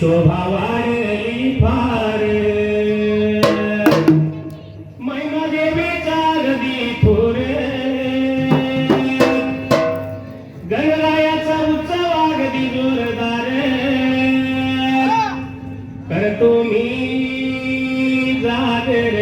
शोभा वाढली फार महिमा देवी चालदी थोर गणरायाचा उत्सव अगदी जोरदार करतो मी जागर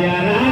Yeah.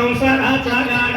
సంసారాచారాణ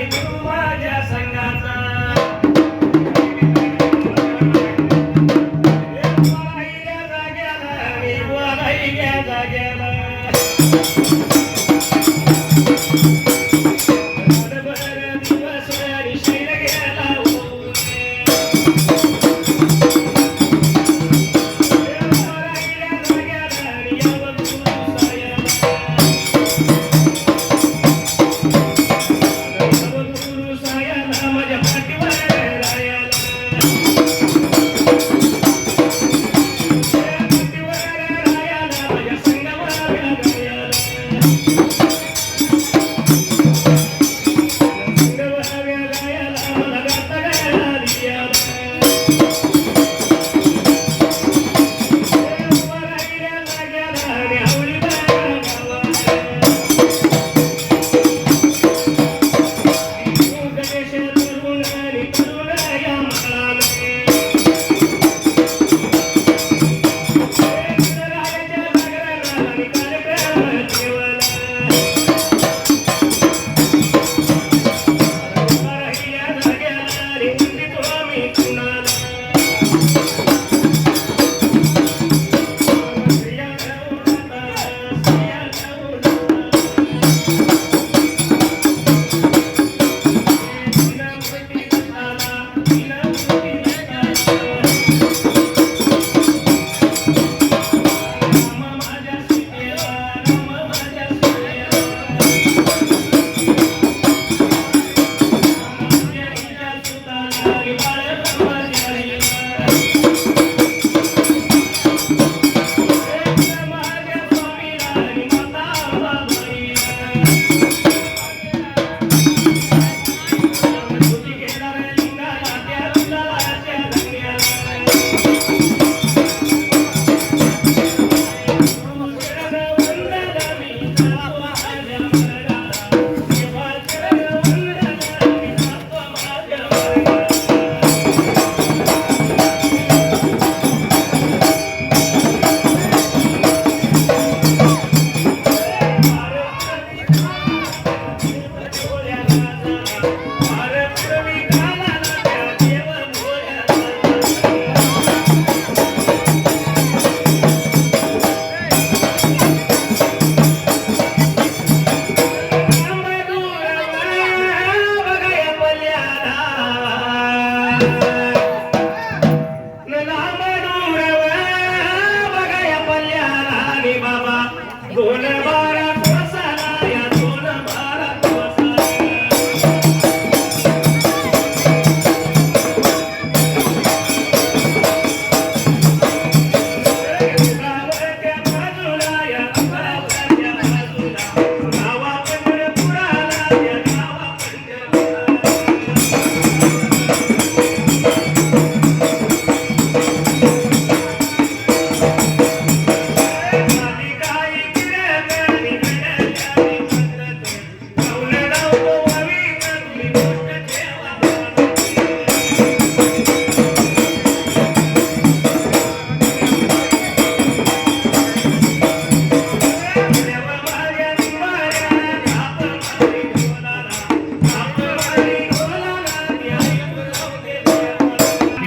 Hallelujah.